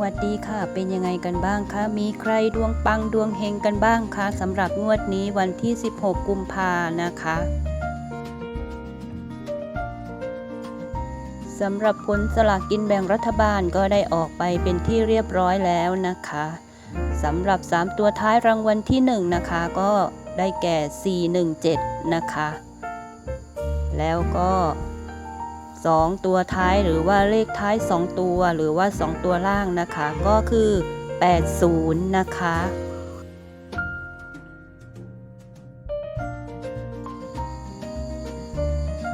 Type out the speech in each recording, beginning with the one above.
สวัสดีค่ะ เป็นยังไงกันบ้างคะ มีใครดวงปังดวงเฮงกันบ้างคะสำหรับงวดนี้วันที่ 16 กุมภานะคะสำหรับผลสลากกินแบ่งรัฐบาลก็ได้ออกไปเป็นที่เรียบร้อยแล้วนะคะสำหรับ 3 ตัวท้ายรางวัลที่ 1 นะคะ ก็ได้แก่ 417 นะคะ แล้วก็ 2 ตัวท้ายหรือว่าเลขท้าย 2 ตัวหรือว่า 2 ตัวล่างนะคะ ก็คือ 80 นะคะ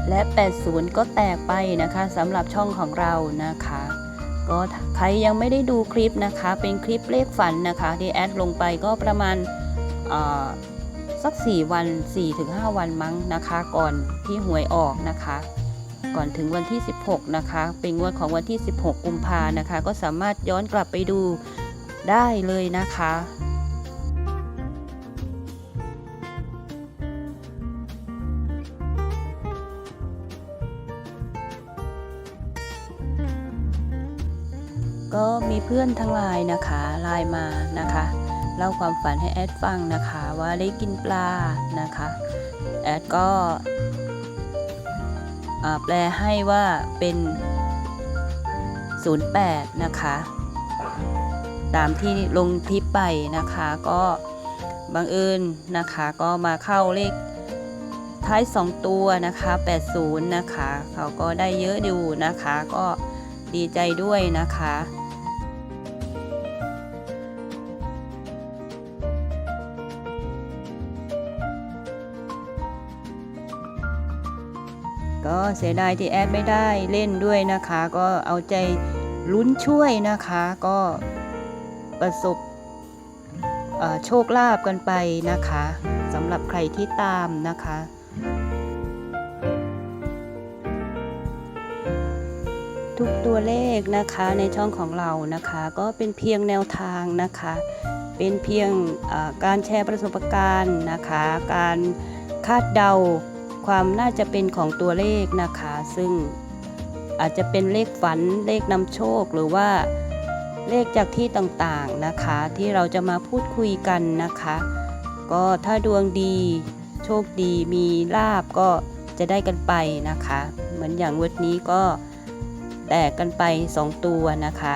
และ 80 ก็แตกไปนะคะสำหรับช่องของเรานะคะ ก็ใครยังไม่ได้ดูคลิปนะคะ เป็นคลิปเลขฝันนะคะที่แอดลงไปก็ประมาณเอ่อสัก 4 วัน 4-5 วันมั้งนะคะ ก่อนที่หวยออกนะคะ ก่อนถึงวันที่ 16 นะคะ เป็นงวดของวันที่ 16 กุมภานะคะ ก็สามารถย้อนกลับไปดูได้เลยนะคะก็มีเพื่อนทั้งหลายนะคะไลน์มานะคะเล่าความฝันให้แอดฟังนะคะ ว่าได้กินปลานะคะ แอดก็ แปลให้ว่าเป็น 08 นะคะ ตามที่ลงทิปไปนะคะก็บังเอิญนะคะก็มาเข้าเลขท้าย 2 ตัวนะคะ 80 นะคะ เขาก็ได้เยอะอยู่นะคะ ก็ดีใจด้วยนะคะ ก็เสียดายที่แอดไม่ได้เล่นด้วยนะคะ ก็เอาใจลุ้นช่วยนะคะ ก็ประสบโชคลาภกันไปนะคะสำหรับใครที่ตามนะคะ ทุกตัวเลขนะคะในช่องของเรานะคะ ก็เป็นเพียงแนวทางนะคะ เป็นเพียงการแชร์ประสบการณ์นะคะ การคาดเดา ความน่าจะเป็นของตัวเลขนะคะ ซึ่งอาจจะเป็นเลขฝันเลขนำโชคหรือว่าเลขจากที่ต่างๆนะคะ ที่เราจะมาพูดคุยกันนะคะ ก็ถ้าดวงดีโชคดีมีลาบก็จะได้กันไปนะคะ เหมือนอย่างวันนี้ก็แตกกันไป 2 ตัวนะคะ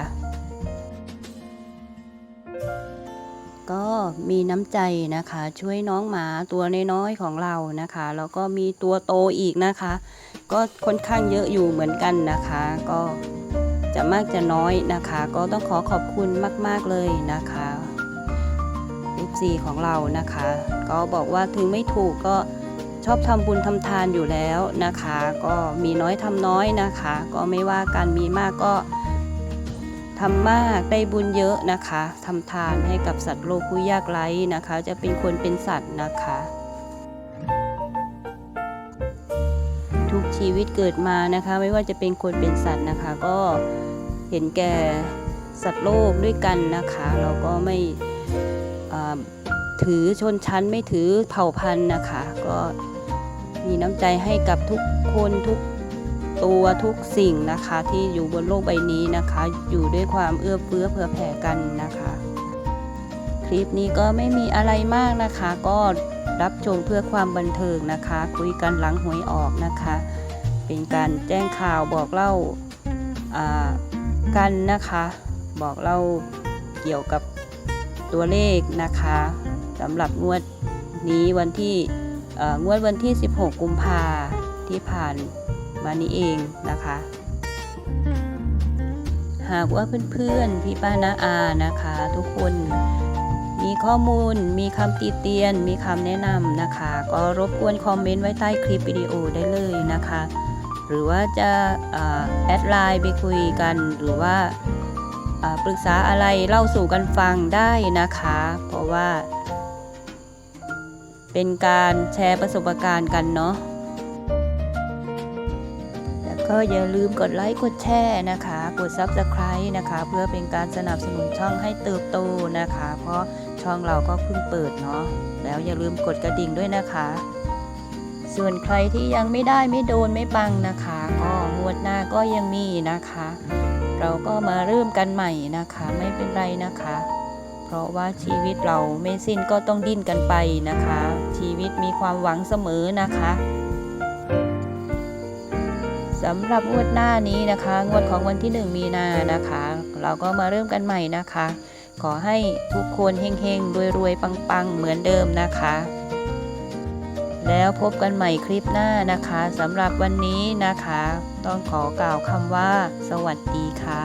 ก็มีน้ำใจนะคะ ช่วยน้องหมาตัวน้อยๆของเรานะคะแล้วก็มีตัวโตอีกนะคะ ก็ค่อนข้างเยอะอยู่เหมือนกันนะคะ ก็จะมากจะน้อยนะคะ ก็ต้องขอขอบคุณมากๆเลยนะคะ FC ของเรานะคะ ก็บอกว่าถึงไม่ถูกก็ชอบทำบุญทำทานอยู่แล้วนะคะ ก็มีน้อยทำน้อยนะคะ ก็ไม่ว่าการมีมากก็ ทำมากได้บุญเยอะนะคะทำทานให้กับสัตว์โลกผู้ยากไร้นะคะ จะเป็นคนเป็นสัตว์นะคะ ทุกชีวิตเกิดมานะคะ ไม่ว่าจะเป็นคนเป็นสัตว์นะคะ ก็เห็นแก่สัตว์โลกด้วยกันนะคะ เราก็ไม่ถือชนชั้นไม่ถือเผ่าพันธุ์นะคะ ก็มีน้ำใจให้กับทุกคนทุก ตัวทุกสิ่งนะคะที่อยู่บนโลกใบนี้นะคะ อยู่ด้วยความเอื้อเฟื้อเผื่อแผ่กันนะคะ คลิปนี้ก็ไม่มีอะไรมากนะคะ ก็รับชมเพื่อความบันเทิงนะคะ คุยกันหลังหวยออกนะคะ เป็นการแจ้งข่าวบอกเล่าากันนะคะ บอกเล่าเกี่ยวกับตัวเลขนะคะสำหรับงวดนี้วันที่งวดวันที่ 16 กุมภาที่ผ่าน มานี้เองนะคะ หากว่าเพื่อนๆพี่ป้านาอานะคะ ทุกคนมีข้อมูล มีคำติเตียน มีคำแนะนำนะคะ ก็รบกวนคอมเมนต์ไว้ใต้คลิปวิดีโอได้เลยนะคะ หรือว่าจะอ่าแอดไลน์ไปคุยกัน หรือว่าปรึกษาอะไรเล่าสู่กันฟังได้นะคะ เพราะว่า เป็นการแชร์ประสบการณ์กันเนาะ ก็อย่าลืมกดไลค์กดแชร์นะคะ กด Subscribe นะคะ เพื่อเป็นการสนับสนุนช่องให้เติบโตนะคะ เพราะช่องเราก็เพิ่งเปิดเนาะแล้วอย่าลืมกดกระดิ่งด้วยนะคะ ส่วนใครที่ยังไม่ได้ไม่โดนไม่ปังนะคะ ก็งวดหน้าก็ยังมีนะคะ เราก็มาเริ่มกันใหม่นะคะ ไม่เป็นไรนะคะ เพราะว่าชีวิตเราไม่สิ้นก็ต้องดิ้นกันไปนะคะ ชีวิตมีความหวังเสมอนะคะ สำหรับงวดหน้านี้นะคะ งวดของวันที่ 1 มีนานะคะ เราก็มาเริ่มกันใหม่นะคะ ขอให้ทุกคนเฮงๆรวยๆปังๆ เหมือนเดิมนะคะ แล้วพบกันใหม่คลิปหน้านะคะสำหรับวันนี้นะคะ ต้องขอกล่าวคำว่า สวัสดีค่ะ